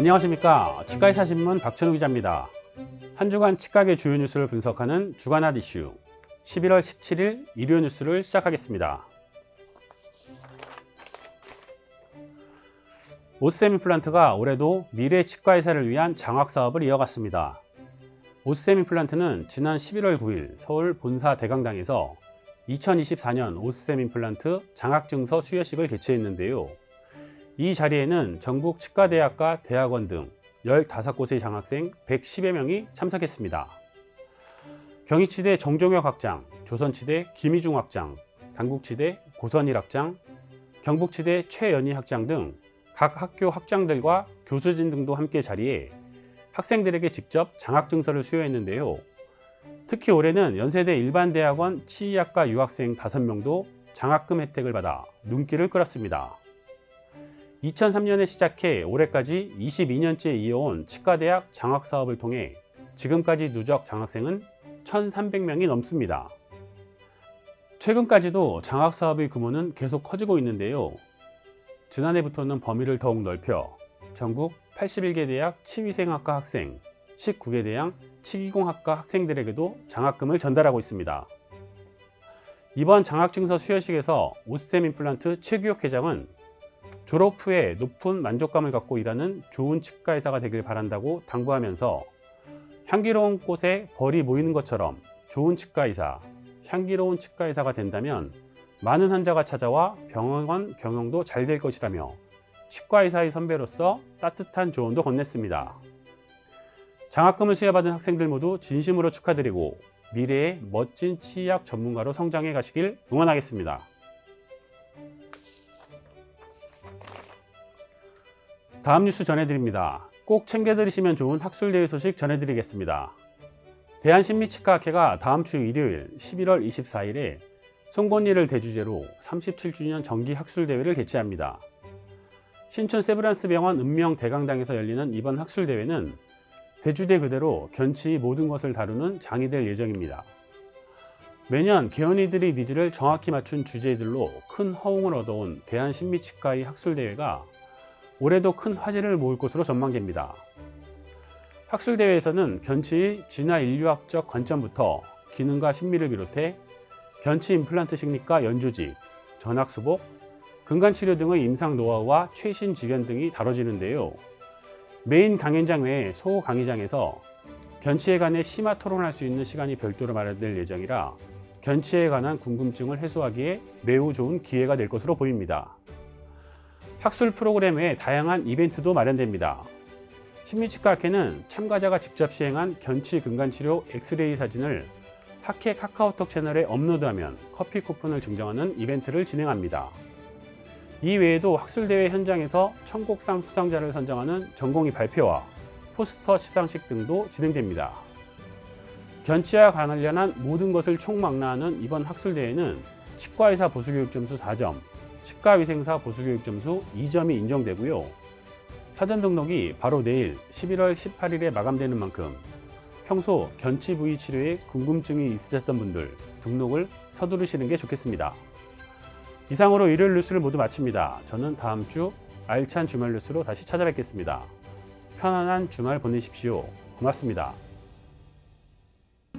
안녕하십니까. 치과의사 신문 박천우 기자입니다. 한 주간 치과계 주요 뉴스를 분석하는 주간핫 이슈 11월 17일 일요 뉴스를 시작하겠습니다. 오스템 임플란트가 올해도 미래 치과의사를 위한 장학 사업을 이어갔습니다. 오스템 임플란트는 지난 11월 9일 서울 본사 대강당에서 2024년 오스템 임플란트 장학증서 수여식을 개최했는데요. 이 자리에는 전국 치과대학과 대학원 등 15곳의 장학생 110여 명이 참석했습니다. 경희치대 정종혁 학장, 조선치대 김희중 학장, 당국치대 고선일 학장, 경북치대 최연희 학장 등 각 학교 학장들과 교수진 등도 함께 자리에 학생들에게 직접 장학증서를 수여했는데요. 특히 올해는 연세대 일반대학원 치의학과 유학생 5명도 장학금 혜택을 받아 눈길을 끌었습니다. 2003년에 시작해 올해까지 22년째 이어온 치과대학 장학 사업을 통해 지금까지 누적 장학생은 1,300명이 넘습니다. 최근까지도 장학 사업의 규모는 계속 커지고 있는데요. 지난해부터는 범위를 더욱 넓혀 전국 81개 대학 치위생학과 학생, 19개 대학 치기공학과 학생들에게도 장학금을 전달하고 있습니다. 이번 장학증서 수여식에서 오스템 임플란트 최규혁 회장은 졸업 후에 높은 만족감을 갖고 일하는 좋은 치과 의사가 되길 바란다고 당부하면서 향기로운 꽃에 벌이 모이는 것처럼 좋은 치과 의사, 향기로운 치과 의사가 된다면 많은 환자가 찾아와 병원 경영도 잘 될 것이라며 치과 의사의 선배로서 따뜻한 조언도 건넸습니다. 장학금을 수여받은 학생들 모두 진심으로 축하드리고 미래의 멋진 치의학 전문가로 성장해 가시길 응원하겠습니다. 다음 뉴스 전해드립니다. 꼭 챙겨 들으시면 좋은 학술대회 소식 전해드리겠습니다. 대한심리치과학회가 다음 주 일요일 11월 24일에 송곳니를 대주제로 37주년 정기 학술대회를 개최합니다. 신촌 세브란스 병원 읍명 대강당에서 열리는 이번 학술대회는 대주대 그대로 견치의 모든 것을 다루는 장이 될 예정입니다. 매년 개연이들의 니즈를 정확히 맞춘 주제들로 큰 허웅을 얻어온 대한심리치과의 학술대회가 올해도 큰 화제를 모을 것으로 전망됩니다. 학술대회에서는 견치의 진화 인류학적 관점부터 기능과 심리를 비롯해 견치 임플란트 식립과 연조직, 전학수복, 근간치료 등의 임상 노하우와 최신 지변 등이 다뤄지는데요. 메인 강연장 외에 소 강의장에서 견치에 관해 심화 토론할 수 있는 시간이 별도로 마련될 예정이라 견치에 관한 궁금증을 해소하기에 매우 좋은 기회가 될 것으로 보입니다. 학술 프로그램 외에 다양한 이벤트도 마련됩니다. 심리치과 학회는 참가자가 직접 시행한 견치 근간치료 엑스레이 사진을 학회 카카오톡 채널에 업로드하면 커피 쿠폰을 증정하는 이벤트를 진행합니다. 이 외에도 학술대회 현장에서 청곡상 수상자를 선정하는 전공의 발표와 포스터 시상식 등도 진행됩니다. 견치와 관련한 모든 것을 총망라하는 이번 학술대회는 치과의사 보수교육 점수 4점, 치과위생사 보수교육 점수 2점이 인정되고요. 사전 등록이 바로 내일 11월 18일에 마감되는 만큼 평소 견치 부위 치료에 궁금증이 있으셨던 분들 등록을 서두르시는 게 좋겠습니다. 이상으로 일요일 뉴스를 모두 마칩니다. 저는 다음 주 알찬 주말 뉴스로 다시 찾아뵙겠습니다. 편안한 주말 보내십시오. 고맙습니다.